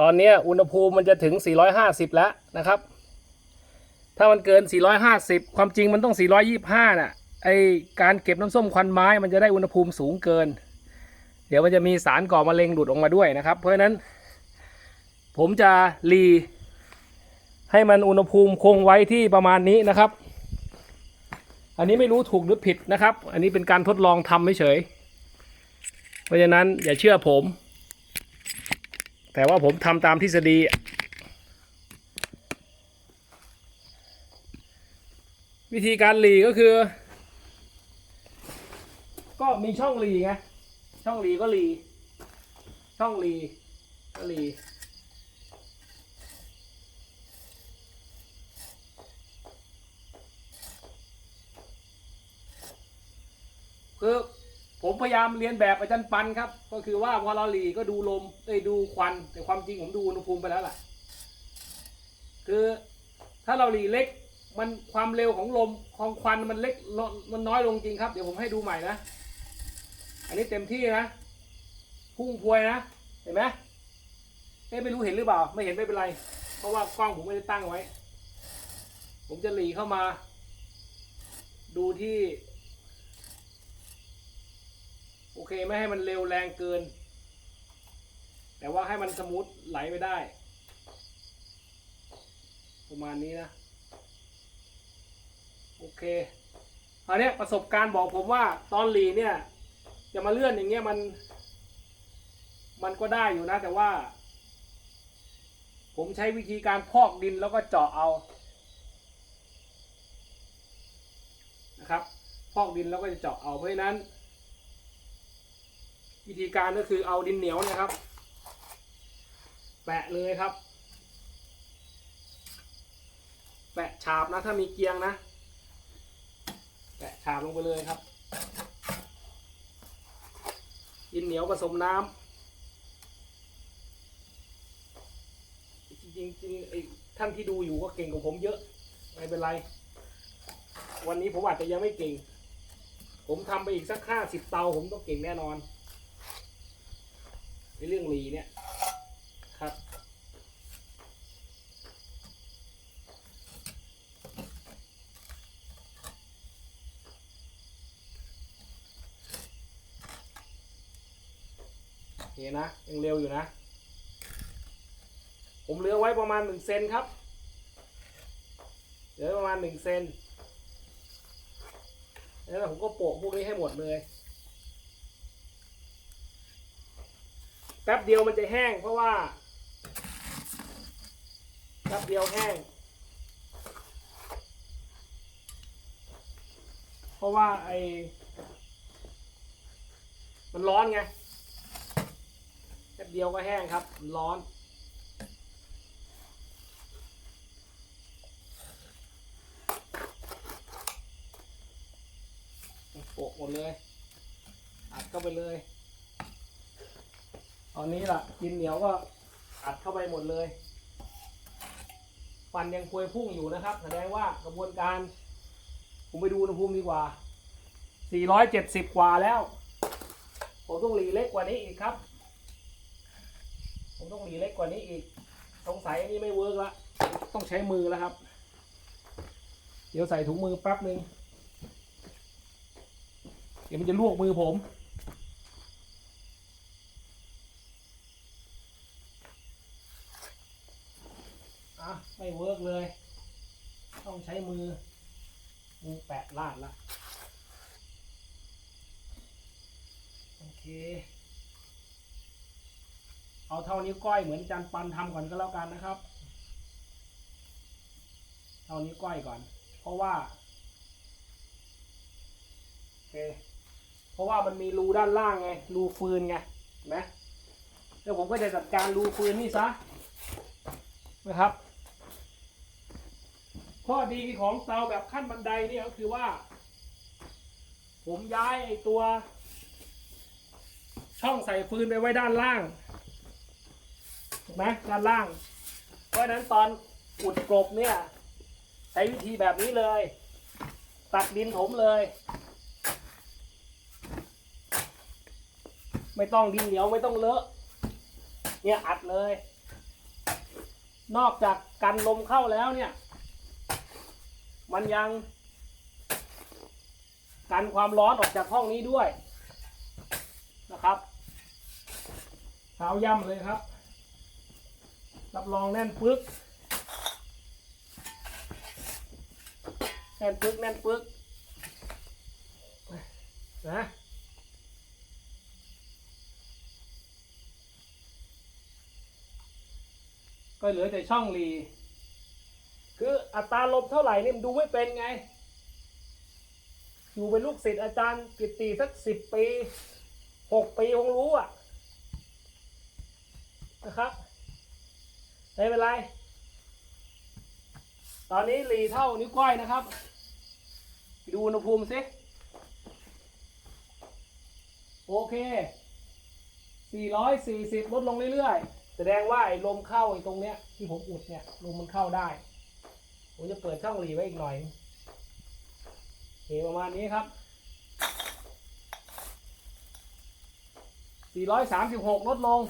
ตอนนี้อุณหภูมิมันจะถึง 450 แล้วนะครับ ถ้ามันเกิน 450 ความจริงมันต้อง 425น่ะไอการเก็บน้ำส้มควันไม้มันจะได้อุณหภูมิสูงเกิน เดี๋ยวมันจะมีสารก่อมะเร็งหลุดออกมาด้วยนะครับ เพราะฉะนั้น ผมจะรีให้มันอุณหภูมิคงไว้ที่ประมาณนี้นะครับ อันนี้ไม่รู้ถูกหรือผิดนะครับ อันนี้เป็นการทดลองทำเฉยเพราะฉะนั้นอย่าเชื่อผม แต่ว่าผมทำตามทฤษฎีวิธีการหลีก็คือ ก็มีช่องหลีไงช่องหลีก็หลี ช่องหลีก็หลีคือ ผมพยายามเรียนแบบอาจารย์ปันครับ ก็คือว่าพอเราหลีก็ดูลมเอ้ยดูควัน แต่ความจริงผมดูอุณหภูมิไปแล้วล่ะ คือถ้าเราหลีเล็ก มันความเร็วของลมของควันมันเล็กมันน้อยลงจริงครับ เดี๋ยวผมให้ดูใหม่นะ อันนี้เต็มที่นะพุ่งพวยนะ เห็นไหมเอ๊ะไม่รู้เห็นหรือเปล่า ไม่เห็นไม่เป็นไร เพราะว่ากล้องผมไม่ได้ตั้งไว้ ผมจะหลีเข้ามา ดูที่ โอเคไม่ให้มันเร็วแรงเกิน แต่ว่าให้มันสมูทไหลไปได้ ประมาณนี้นะ โอเคอันเนี้ยประสบการณ์บอกผมว่าตอนหลีเนี่ยจะมาเลื่อนอย่างเงี้ยมัน มันก็ได้อยู่นะ แต่ว่า ผมใช้วิธีการพอกดินแล้วก็เจาะเอานะครับ พอกดินแล้วก็จะเจาะเอาเพราะฉะนั้น วิธีการก็คือเอาดินเหนียวเนะครับ แปะเลยครับ แปะฉาบนะถ้ามีเกียงนะ แปะฉาบลงไปเลยครับ ดินเหนียวผสมน้ำจริงจริงไอ้ท่านที่ดูอยู่ก็เก่งกว่าผมเยอะ ไม่เป็นไร วันนี้ผมอาจจะยังไม่เก่ง ผมทำไปอีกสักห้าสิบเตาผมต้องเก่งแน่นอน ในเรื่องลีเนี่ยครับเห็นนะยังเร็วอยู่นะ ผมเหลือไว้ประมาณหนึ่งเซนครับเหลือประมาณหนึ่งเซนแล้วผมก็โปะพวกนี้ให้หมดเลย แป๊บเดียวมันจะแห้งเพราะว่าแป๊บเดียวแห้ง เพราะว่าไอมันร้อนไงแป๊บเดียวก็แห้งครับมันร้อนโปะหมดเลย อัดเข้าไปเลย ตอนนี้ล่ะกินเหนียวก็อัดเข้าไปหมดเลยฟันยังพวยพุ่งอยู่นะครับ แสดงว่ากระบวนการ ผมไปดูอุณหภูมิดีกว่า 470 กว่าแล้ว ผมต้องหลีเล็กกว่านี้อีกครับ ผมต้องหลีเล็กกว่านี้อีก สงสัยอันนี้ไม่เวิร์กละ ต้องใช้มือแล้วครับ เดี๋ยวใส่ถุงมือแป๊บหนึ่งเดี๋ยวมันจะลวกมือผม อะไม่เวิร์กเลย ต้องใช้มือมือแปะลาดละโอเค เอาเท่านิ้วก้อยเหมือนจันปันทำก่อนก็แล้วกันนะครับ เท่านิ้วก้อยก่อน เพราะว่าโอเคเพราะว่ามันมีรูด้านล่างไง รูฟืนไงเห็นไหมแล้วผมก็จะจัดการรูฟืนนี่ซะนะครับ ข้อดีของเตาแบบขั้นบันไดเนี่ยก็คือว่า ผมย้ายไอ้ตัว ช่องใส่ฟืนไปไว้ด้านล่างถูกไหมด้านล่าง เพราะฉะนั้นตอนอุดกลบเนี่ย ใช้วิธีแบบนี้เลย ตักดินถมเลย ไม่ต้องดินเหนียวไม่ต้องเลอะ เนี่ยอัดเลย นอกจากกันลมเข้าแล้วเนี่ย มันยังกันความร้อนออกจากห้องนี้ด้วยนะครับเท้าย่ำเลยครับ รับรองแน่นปึก แน่นปึกแน่นปึกนะก็เหลือแต่ช่องรี คืออัตราลมเท่าไหร่นี่มันดูไม่เป็นไง อยู่เป็นลูกศิษย์อาจารย์กิตติสักสิบปีหกปีคงรู้อะนะครับไม่เป็นไร ตอนนี้รีเท่านิ้วก้อยนะครับ ดูอุณหภูมิสิ โอเค 440 ลดลงเรื่อยๆ แสดงว่าไอ้ลมเข้าไอ้ตรงเนี้ยที่ผมอุดเนี่ย ลมมันเข้าได้ ผมจะเปิดช่องหลีไว้อีกหน่อยโอเคประมาณนี้ครับ 436 ลดลง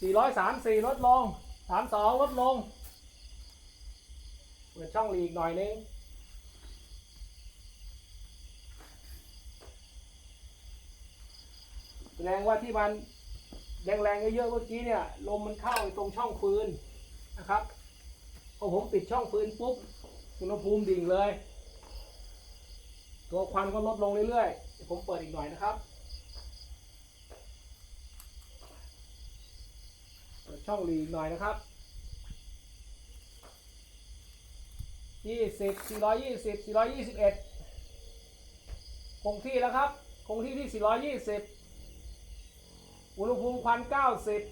434 ลดลง 32 ลดลง เปิดช่องหลีอีกหน่อยนึงแสดงว่าที่มันแรงๆเยอะๆเมื่อกี้เนี่ย ลมมันเข้าตรงช่องฟืนนะครับ พอผมปิดช่องฟืนปุ๊บอุณหภูมิดิ่งเลย ตัวควันก็ลดลงเรื่อยๆเดี๋ยวผมเปิดอีกหน่อยนะครับเปิดช่องหลีอีกหน่อยนะครับยี่สิบสี่ร้อยยี่สิบสี่ร้อยยี่สิบเอ็ดคงที่แล้วครับ คงที่ที่สี่ร้อยยี่สิบอุณหภูมิควันเก้าสิบ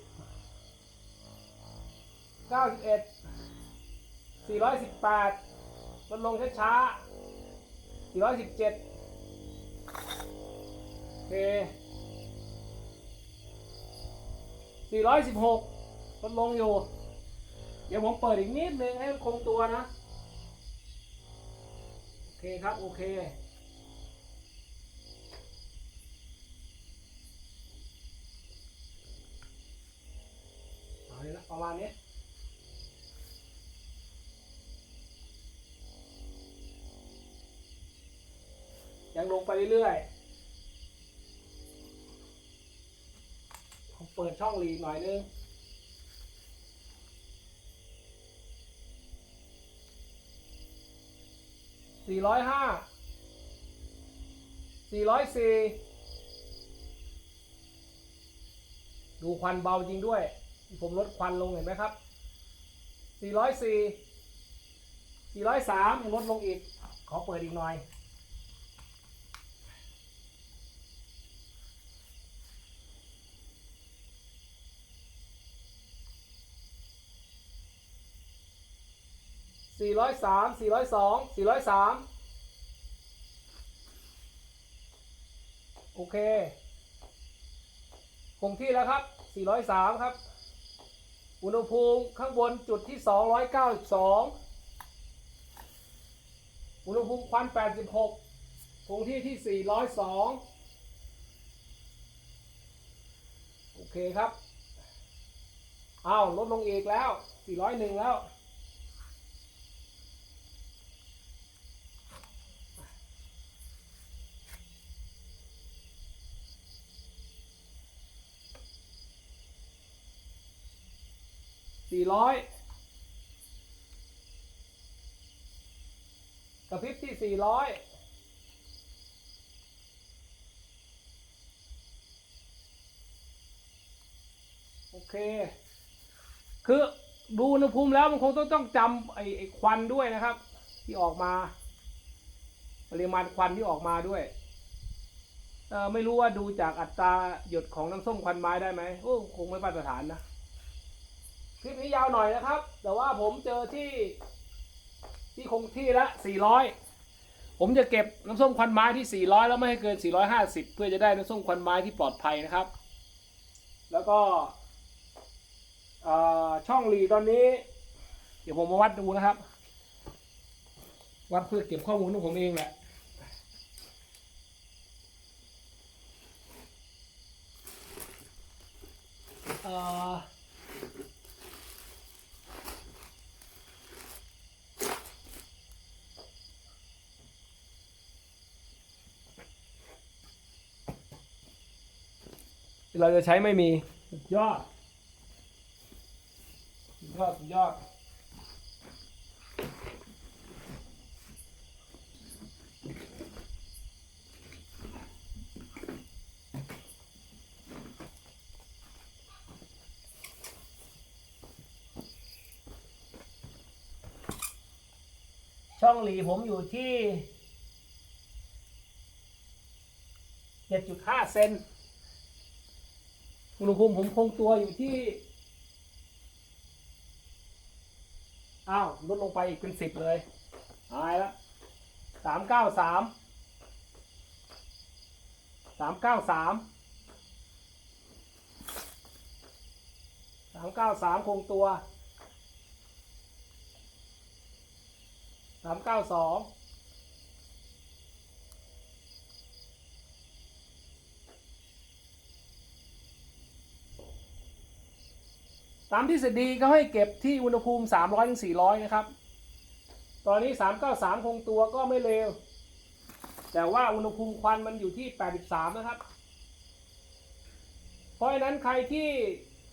เก้าสิบเอ็ด สี่ร้อยสิบแปดลดลงช้าๆสี่ร้อยสิบเจ็ดโอเคสี่ร้อยสิบหกลดลงอยู่ เดี๋ยวผมเปิดอีกนิดนึงให้มันคงตัวนะ โอเคครับ โอเคเอาเลยนะประมาณนี้ ยังลงไปเรื่อยๆผมเปิดช่องหลีหน่อยนึงสี่ร้อยห้าสี่ร้อยสี่ดูควันเบาจริงด้วย ผมลดควันลงเห็นไหมครับ404 403ยังลดลงอีก ขอเปิดอีกหน่อย 403 402 403โอเคคงที่แล้วครับ403ครับ อุณหภูมิข้างบนจุดที่292อุณหภูมิควัน86คงที่ที่402โอเคครับ อ้าว ลดลงอีกแล้ว 401 แล้ว สี่ร้อยกระพริบที่สี่ร้อยโอเค คือดูอุณหภูมิแล้วมันคงต้องต้องจำไอ้ไอ้ควันด้วยนะครับ ที่ออกมา ปริมาณควันที่ออกมาด้วยเออไม่รู้ว่าดูจากอัตราหยดของน้ำส้มควันไม้ได้ไหมโอ้คงไม่มาตรฐานนะ ลิปนี้ยาวหน่อยนะครับ แต่ว่าผมเจอที่ ที่คงที่ละ 400 ผมจะเก็บน้ำส้มควันไม้ที่ 400 แล้วไม่ให้เกิน 450 เพื่อจะได้น้ำส้มควันไม้ที่ปลอดภัยนะครับ แล้วก็ช่องหลีตอนนี้ เดี๋ยวผมมาวัดดูนะครับ วัดเพื่อเก็บข้อมูลของผมเองแหละอ่ เราจะใช้ไม่มีสุดยอดสุดยอดสุดยอดช่องหลีผมอยู่ที่ 7.5 เซน อุณหภูมิผมคงตัวอยู่ที่ อ้าว ลดลงไปอีกเป็นสิบเลย หายล้วสามเก้าสาม สามเก้าสาม สามเก้าสามคงตัว สามเก้าสอง ตามทฤษฎีก็ให้เก็บที่อุณหภูมิ 300ถึง400 นะครับ ตอนนี้ 393 คงตัวก็ไม่เลว แต่ว่าอุณหภูมิควันมันอยู่ที่ 83 นะครับ เพราะฉะนั้นใครที่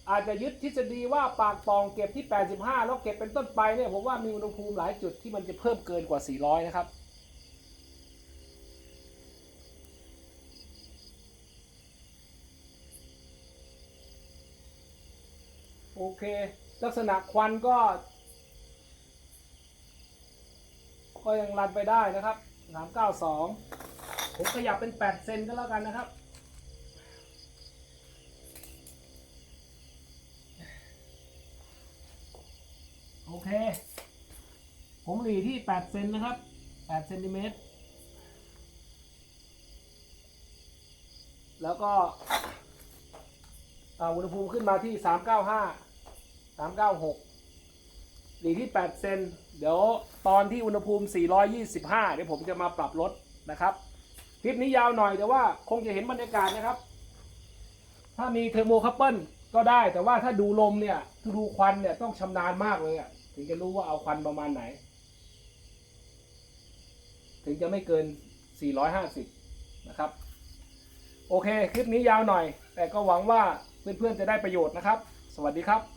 อาจจะยึดทฤษฎีว่าปากปองเก็บที่ 85 แล้วเก็บเป็นต้นไปเนี่ยผมว่ามีอุณหภูมิหลายจุดที่มันจะเพิ่มเกินกว่า 400 นะครับ โอเค ลักษณะควันก็ ก็ยังรันไปได้นะครับ392ผมขยับเป็น8เซนก็แล้วกันนะครับโอเค ผมหลีที่8เซนนะครับ8เซนติเมตรแล้วก็อุณหภูมิขึ้นมาที่ 395 396หลีที่8เซนเดี๋ยวตอนที่อุณหภูมิ 425 เดี๋ยวผมจะมาปรับลดนะครับคลิปนี้ยาวหน่อยแต่ว่าคงจะเห็นบรรยากาศนะครับ ถ้ามีเทอร์โมคัพเปิลก็ได้ แต่ว่าถ้าดูลมเนี่ยดูควันเนี่ยต้องชำนาญมากเลยอะถึงจะรู้ว่าเอาควันประมาณไหน ถึงจะไม่เกิน 450 นะครับ โอเค คลิปนี้ยาวหน่อย แต่ก็หวังว่าเพื่อนๆจะได้ประโยชน์นะครับ สวัสดีครับ